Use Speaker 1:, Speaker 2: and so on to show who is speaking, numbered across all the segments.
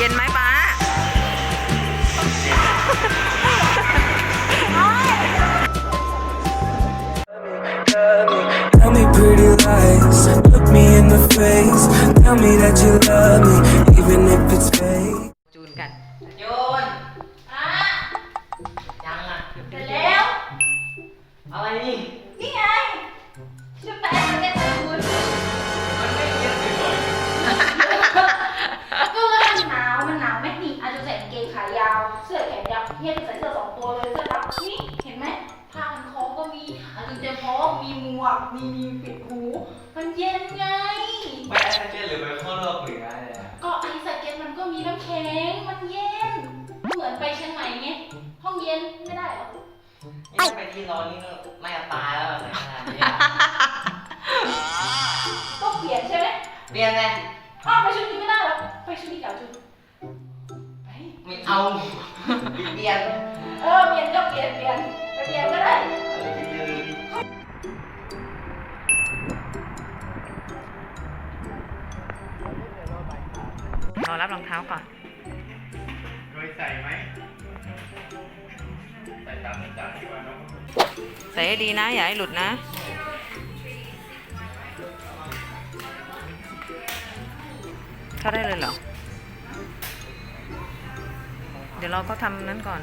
Speaker 1: เย็นไหมป้า
Speaker 2: Tell me pretty lies, look me in the face. Tell me that you love me, even if it's fake.
Speaker 1: จูนกัน
Speaker 3: โยน
Speaker 4: อะ
Speaker 3: ยังอะ
Speaker 4: เสร็จแล้ว
Speaker 3: อะไรนี่
Speaker 4: มีหมวกมีมีปิดหู มันเย็นไง
Speaker 3: ไม่ได้สังเกตหรือไปข้อโลกเหนือเนี่ย
Speaker 4: ก็ไอซ์สเก็ตมันก็มีน้ำแข็ง มันเย็น เหมือนไปเชียงใหม่ไง ห้องเย็นไม่ได้หรอ
Speaker 3: นี่ไปที่ร้อนนี่ก็ไม่เอาตายแล้วอะไรขนาดนี้
Speaker 4: ก็เปลี่ยนใช่ไหม
Speaker 3: เปลี่ยนเลย
Speaker 4: อ้าวไปชุดนี้ไม่ได้หรอ ไปชุดนี้กับชุดไป
Speaker 3: ไม่เอาเปลี่ยน
Speaker 4: เออเปลี่ยนก็เปลี่ยนเปลี่ยนไปเปลี่ยนก็ได้
Speaker 1: ร อรับรองเท้าก่อน
Speaker 5: เคยใส่ไหมใส่ตามจัดดีกว่าเนอะ
Speaker 1: ใส่ให้ดีนะ อย่าให้หลุดนะ เข้าได้เลยเหรอ เดี๋ยวเราก็ทำนั้นก่อน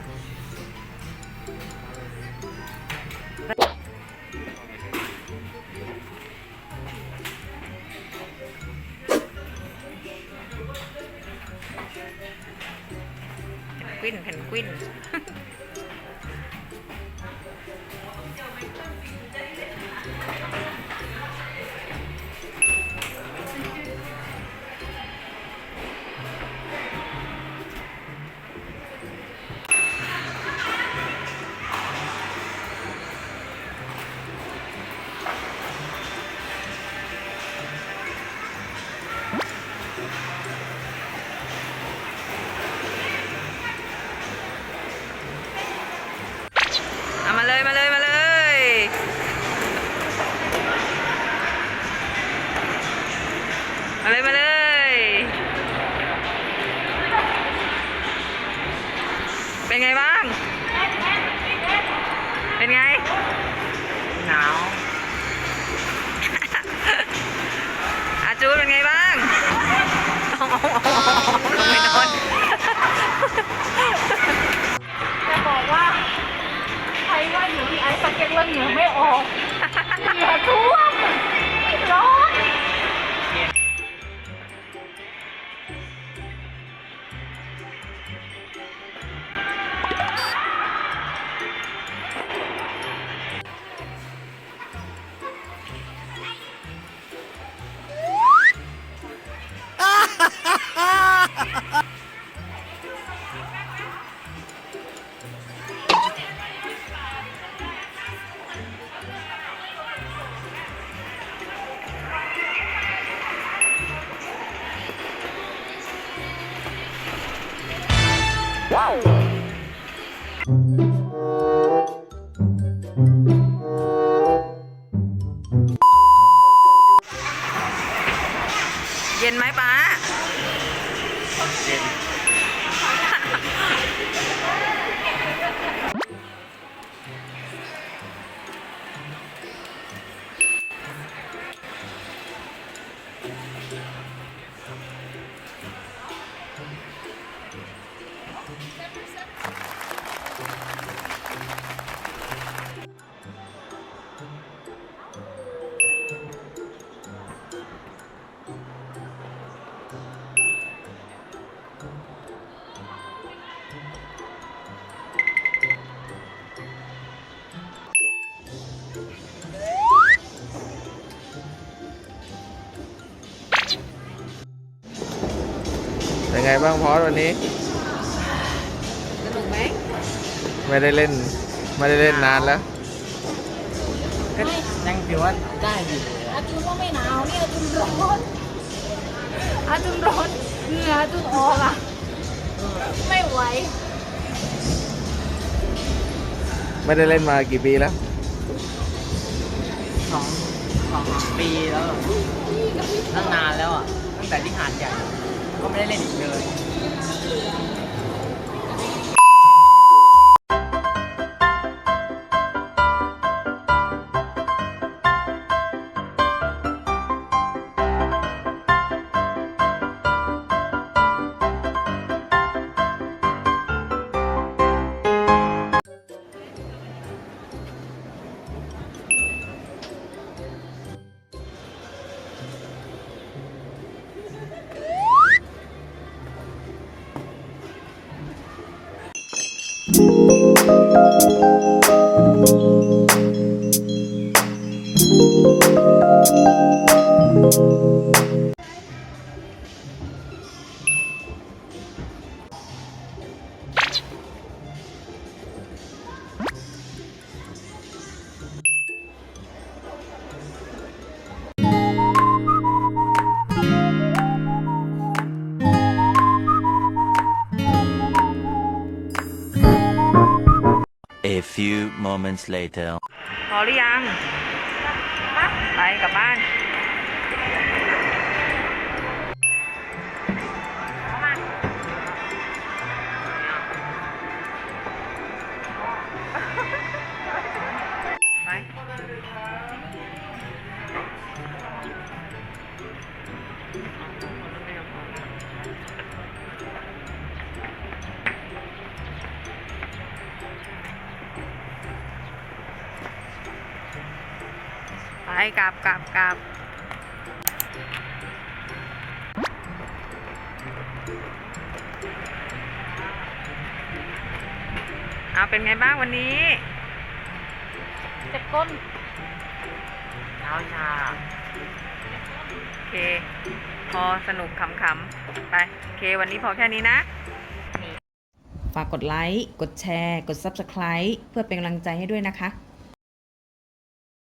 Speaker 1: วินเพนกวิน
Speaker 4: สเก็ตแล้วเหงื่อไม่ออกเหงื่อท่วม
Speaker 1: เย็นไหมป้า
Speaker 5: เย็น
Speaker 6: เป็นไงบ้างพอสวันนี้
Speaker 1: สนุกไหม
Speaker 6: ไม่ได้เล่น ไม่ได้เล่นนานแล้ว
Speaker 3: ยังถือว่าได้อยู่
Speaker 4: อาจุนว่าไม่หนาวนี่อาจุนร้อนอาจุนร้อนเหงื่ออาจุนออกอะ ไม่ไหว
Speaker 6: ไม่ได้เล่นมากี่ปีแล้ว
Speaker 3: สองสองปีแล้วตั้งนานแล้วอะตั้งแต่ที่หาดใหญ่
Speaker 4: เก็
Speaker 3: ไม่ได้เล่นอีกเลย
Speaker 7: A few moments later.
Speaker 1: พอหรือยั ไปกลับกลับกลับเอาเป็นไงบ้างวันนี้
Speaker 4: เจ็บก้น
Speaker 3: เช้าชา
Speaker 1: โอเค พอสนุกขำๆ ไป โอเค วันนี้พอแค่นี้นะ ฝากกดไลค์ กดแชร์ กด Subscribe เพื่อเป็นกำลังใจให้ด้วยนะคะ